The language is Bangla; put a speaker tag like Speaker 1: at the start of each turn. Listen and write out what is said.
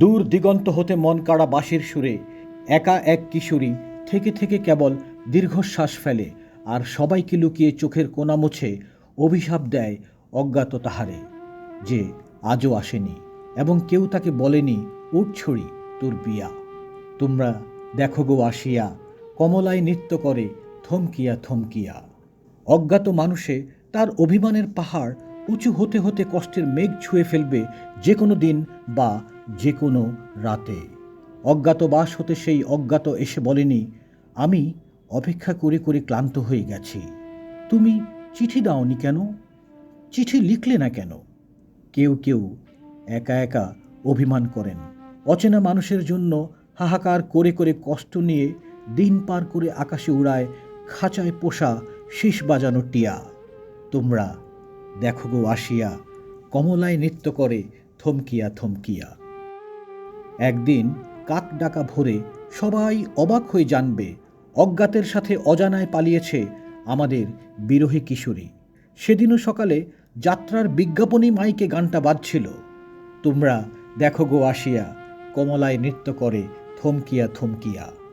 Speaker 1: দূর দিগন্ত হতে মন কাড়া বাঁশির সুরে, একা এক কিশোরী থেকে থেকে কেবল দীর্ঘশ্বাস ফেলে, আর সবাইকে লুকিয়ে চোখের কোনা মুছে অভিশাপ দেয় অজ্ঞাত তাহারে, যে আজও আসেনি এবং কেউ তাকে বলেনি উঠ ছড়ি, তোর বিয়া। তোমরা দেখো গো আসিয়া, কমলায় নৃত্য করে থমকিয়া থমকিয়া। অজ্ঞাত মানুষে তার অভিমানের পাহাড় উঁচু হতে হতে কষ্টের মেঘ ছুঁয়ে ফেলবে যে কোনো দিন বা যে কোনো রাতে অজ্ঞাতবাস হতে সেই অজ্ঞাত এসে বলেনি, আমি অপেক্ষা করে করে ক্লান্ত হয়ে গেছি। তুমি চিঠি দাওনি কেন? চিঠি লিখলে না কেন? কেউ কেউ একা একা অভিমান করেন। অচেনা মানুষের জন্য হাহাকার করে করে কষ্ট নিয়ে দিন পার করে আকাশে উড়ায় খাঁচায় পোষা শীষ বাজানো টিয়া। তোমরা দেখো গো, আসিয়া কমলায় নৃত্য করে থমকিয়া থমকিয়া। একদিন কাক ডাকা ভোরে সবাই অবাক হয়ে জানবে, অজ্ঞাতের সাথে অজানায় পালিয়েছে আমাদের বিরোহী কিশোরী। সেদিনও সকালে যাত্রার বিজ্ঞাপনী মাইকে গানটা বাজছিল। তোমরা দেখো গো আসিয়া, কমলায় নৃত্য করে থমকিয়া থমকিয়া।